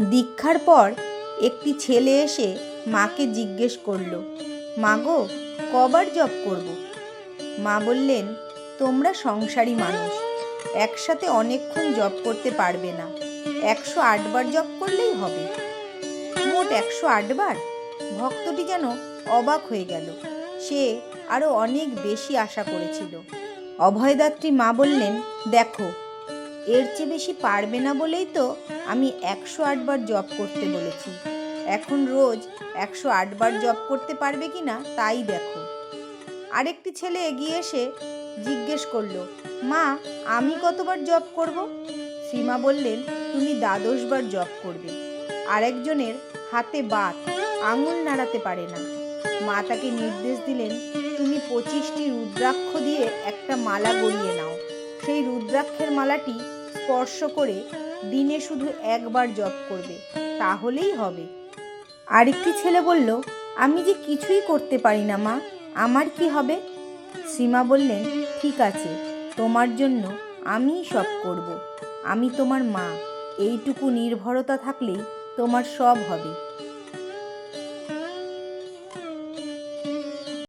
দীক্ষার পর একটি ছেলে এসে মাকে জিজ্ঞেস করল মাগো কবার জব করব? মা বললেন, তোমরা সংসারী মানুষ, একসাথে অনেকক্ষণ জব করতে পারবে না, একশো আটবার জব করলেই হবে। মোট একশো আটবার ভক্তটি যেন অবাক হয়ে গেল। সে আরও অনেক বেশি আশা করেছিল। অভয়দাত্রী মা বললেন, দেখো এর চেয়ে বেশি পারবে না বলেই তো আমি একশো আটবার জব করতে বলেছি। এখন রোজ একশো আটবার জব করতে পারবে কি না, তাই দেখো। আরেকটি ছেলে এগিয়ে এসে জিজ্ঞেস করল, মা, আমি কতবার জব করব? সীমা বললেন, তুমি দ্বাদশবার জব করবে। আরেকজনের হাতে বাত, আঙুল নাড়াতে পারে না। মা তাকে নির্দেশ দিলেন, তুমি পঁচিশটি রুদ্রাক্ষ দিয়ে একটা মালা গড়িয়ে নাও। সেই রুদ্রাক্ষের মালাটি স্পর্শ করে দিনে শুধু একবার জপ করবে, তাহলেই হবে। আরেকটি ছেলে বলল, আমি যে কিছুই করতে পারি না, মা, আমার কি হবে? সীমা বললেন, ঠিক আছে, তোমার জন্য আমিই সব করব। আমি তোমার মা, এইটুকু নির্ভরতা থাকলেই তোমার সব হবে।